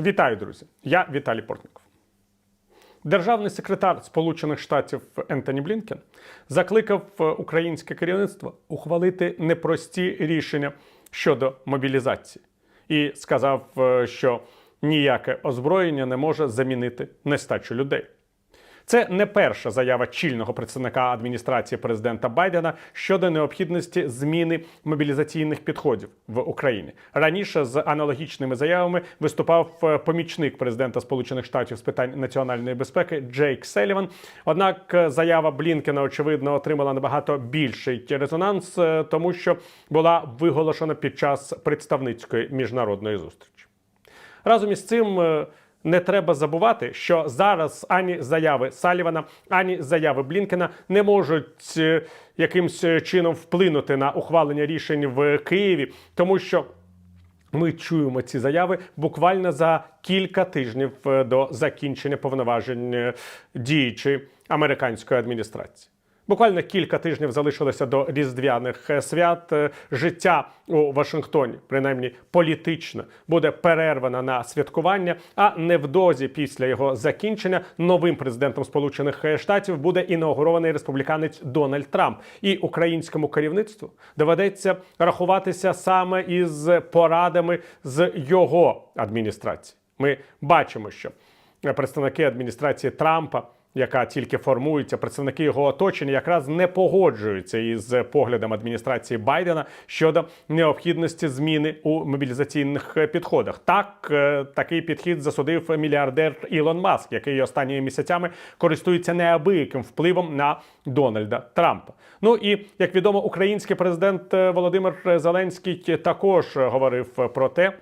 Вітаю, друзі! Я Віталій Портніков. Державний секретар Сполучених Штатів Ентоні Блінкен закликав е, українське керівництво ухвалити непрості рішення щодо мобілізації і сказав, е, що ніяке озброєння не може замінити нестачу людей. Це не перша заява чільного представника адміністрації президента Байдена щодо необхідності зміни мобілізаційних підходів в Україні. Раніше з аналогічними заявами виступав е, помічник президента Сполучених Штатів з питань національної безпеки Джейк Селіван. Однак е, заява Блінкена очевидно отримала набагато більший резонанс, е, тому що була виголошена під час представницької міжнародної зустрічі. Разом із цим не треба забувати, що зараз ані заяви Салівана, ані заяви Блінкена не можуть е, якимсь чином вплинути на ухвалення рішень в Києві, тому що. Ми чуємо ці заяви буквально за кілька тижнів е, до закінчення повноважень е, діючої американської адміністрації. Буквально кілька тижнів залишилося до різдвяних е, свят. Е, Життя у Вашингтоні, принаймні політично, буде перервано на святкування. А невдовзі після його закінчення новим президентом Сполучених Штатів буде інаугурований республіканець Дональд Трамп. І українському керівництву доведеться рахуватися саме із порадами з його адміністрації. Ми бачимо, що представники адміністрації Трампа яка тільки формується, представники його оточення якраз не погоджуються із поглядом адміністрації Байдена щодо необхідності зміни у мобілізаційних підходах. Так, е, такий підхід засудив мільярдер Ілон Маск, який останніми місяцями користується неабияким впливом на Дональда Трампа. Ну і як відомо, український президент е, Володимир Зеленський також говорив про те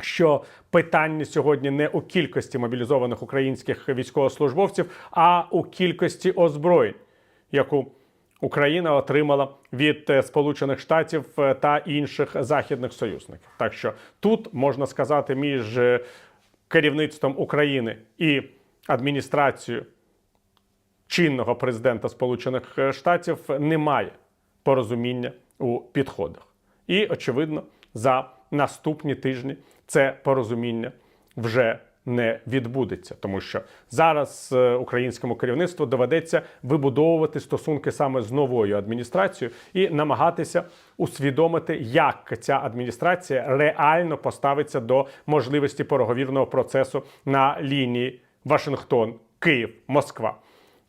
що питання сьогодні не у кількості мобілізованих українських військовослужбовців, а у кількості озброєнь, яку Україна отримала від е, Сполучених Штатів е, та інших західних союзників. Так що тут можна сказати, між е, керівництвом України і адміністрацією чинного президента Сполучених Штатів немає порозуміння у підходах. І очевидно, за наступні тижні це порозуміння вже не відбудеться, тому що зараз е, українському керівництву доведеться вибудовувати стосунки саме з новою адміністрацією і намагатися усвідомити, як ця адміністрація реально поставиться до можливості переговірного процесу на лінії Вашингтон, Київ, Москва.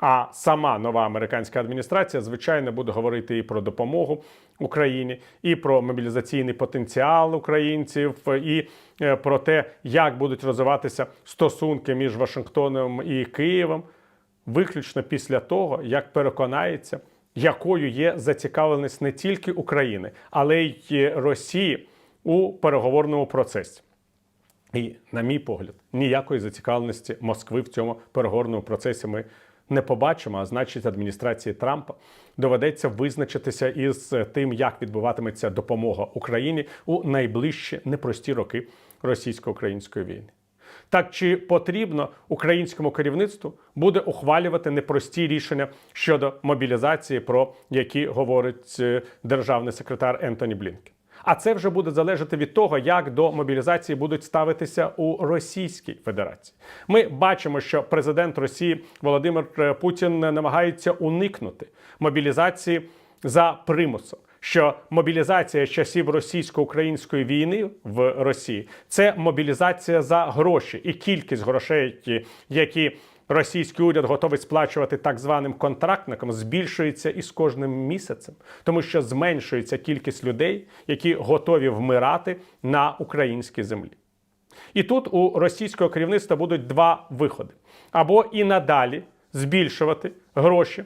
А сама нова американська адміністрація, звичайно, буде говорити і про допомогу Україні, і про мобілізаційний потенціал українців, і е, про те, як будуть розвиватися стосунки між Вашингтоном і Києвом, виключно після того, як переконається, якою є зацікавленість не тільки України, але й Росії у переговорному процесі. І, на мій погляд, ніякої зацікавленості Москви в цьому переговорному процесі ми не побачимо, а значить, адміністрації Трампа доведеться визначитися із тим, як відбуватиметься допомога Україні у найближчі непрості роки російсько-української війни. Так чи потрібно українському керівництву буде ухвалювати непрості рішення щодо мобілізації, про які говорить е, державний секретар Ентоні Блінкен? А це вже буде залежати від того, як до мобілізації будуть ставитися у Російській Федерації. Ми бачимо, що президент Росії Володимир е, Путін намагається уникнути мобілізації за примусом. Що мобілізація з часів російсько-української війни в Росії це мобілізація за гроші і кількість грошей, які російський уряд готовий сплачувати так званим контрактникам, збільшується із кожним місяцем, тому що зменшується кількість людей, які готові вмирати на українській землі. І тут у російського керівництва будуть два виходи: або і надалі збільшувати гроші.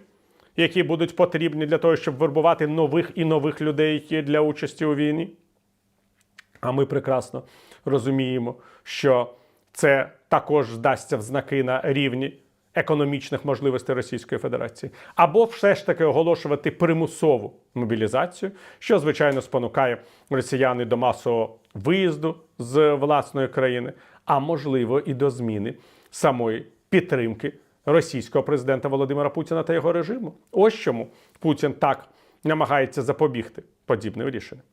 Які будуть потрібні для того, щоб вербувати нових і нових людей які для участі у війні. А ми прекрасно розуміємо, що це також здасться в знаки на рівні економічних можливостей Російської Федерації, або все ж таки оголошувати примусову мобілізацію, що звичайно спонукає росіяни до масового виїзду з власної країни, а можливо і до зміни самої підтримки російського президента Володимира Путіна та його режиму. Ось чому Путін так намагається запобігти подібним рішенням.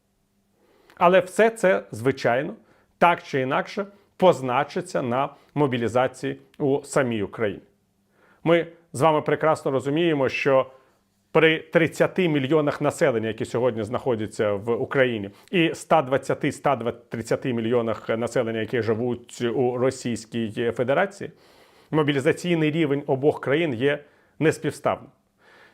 Але все це, звичайно, так чи інакше позначиться на мобілізації у самій Україні. Ми з вами прекрасно розуміємо, що при 30 мільйонах населення, які сьогодні знаходяться в Україні, і 120-130 мільйонах населення, які живуть у Російській Федерації, мобілізаційний рівень обох країн є неспівставним.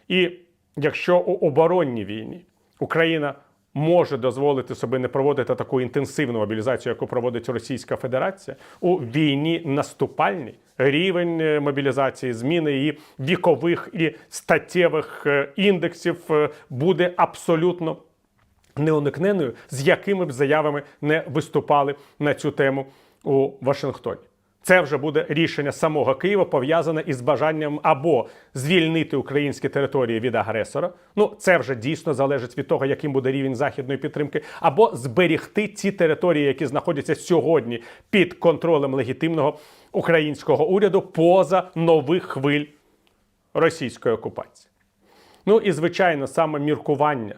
І якщо у оборонній війні Україна може дозволити собі не проводити таку інтенсивну мобілізацію, яку проводить Російська Федерація, у війні наступальній рівень е, мобілізації, зміни її вікових і статтєвих е, індексів е, буде абсолютно неуникненною, з якими б заявами не виступали на цю тему у Вашингтоні. Це вже буде рішення самого Києва пов'язане із бажанням або звільнити українські території від агресора. Ну це вже дійсно залежить від того, яким буде рівень західної підтримки, або зберігти ці території, які знаходяться сьогодні під контролем легітимного українського уряду, поза нових хвиль російської окупації. Ну і звичайно, саме міркування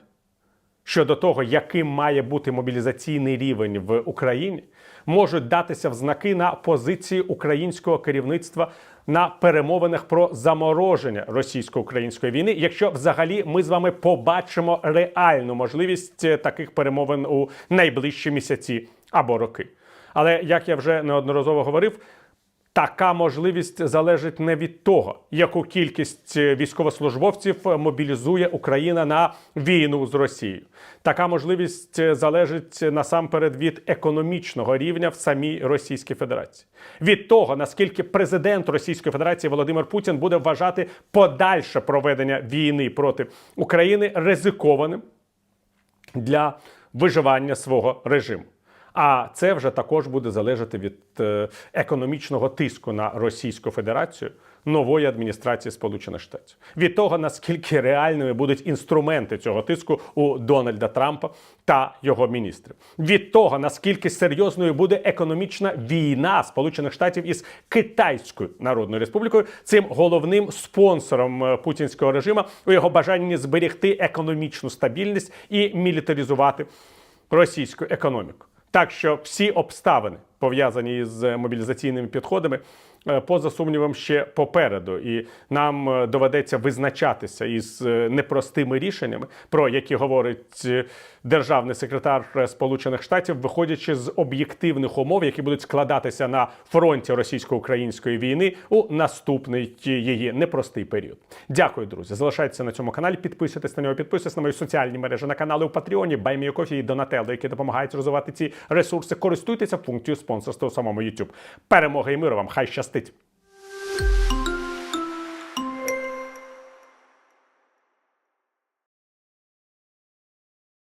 щодо того, яким має бути мобілізаційний рівень в Україні, можуть датися в знаки на позиції українського керівництва на перемовинах про замороження російсько-української війни, якщо взагалі ми з вами побачимо реальну можливість е, таких перемовин у найближчі місяці або роки. Але як я вже неодноразово говорив, Така можливість залежить не від того, яку кількість е, військовослужбовців мобілізує Україна на війну з Росією. Така можливість е, залежить насамперед від економічного рівня в самій Російській Федерації, від того наскільки президент Російської Федерації Володимир Путін буде вважати подальше проведення війни проти України ризикованим для виживання свого режиму. А це вже також буде залежати від е, економічного тиску на Російську Федерацію нової адміністрації Сполучених Штатів, від того наскільки реальними будуть інструменти цього тиску у Дональда Трампа та його міністрів, від того наскільки серйозною буде економічна війна Сполучених Штатів із Китайською Народною Республікою, цим головним спонсором е, путінського режиму у його бажанні зберегти економічну стабільність і мілітаризувати російську економіку. Так що всі обставини пов'язані з мобілізаційними підходами, поза сумнівом, ще попереду, і нам е, доведеться визначатися із е, непростими рішеннями, про які говорить державний секретар Сполучених Штатів, виходячи з об'єктивних умов, які будуть складатися на фронті російсько-української війни у наступний її непростий період. Дякую, друзі. Залишайтеся на цьому каналі. Підписуйтесь на нього, підписуйтесь на мої соціальні мережі на канали у Патреоні, Баймієкофі і Донателло, які допомагають розвивати ці ресурси. Користуйтеся функцією спонсорства у самому YouTube. Перемоги і миру вам! Хай щастить! C'est...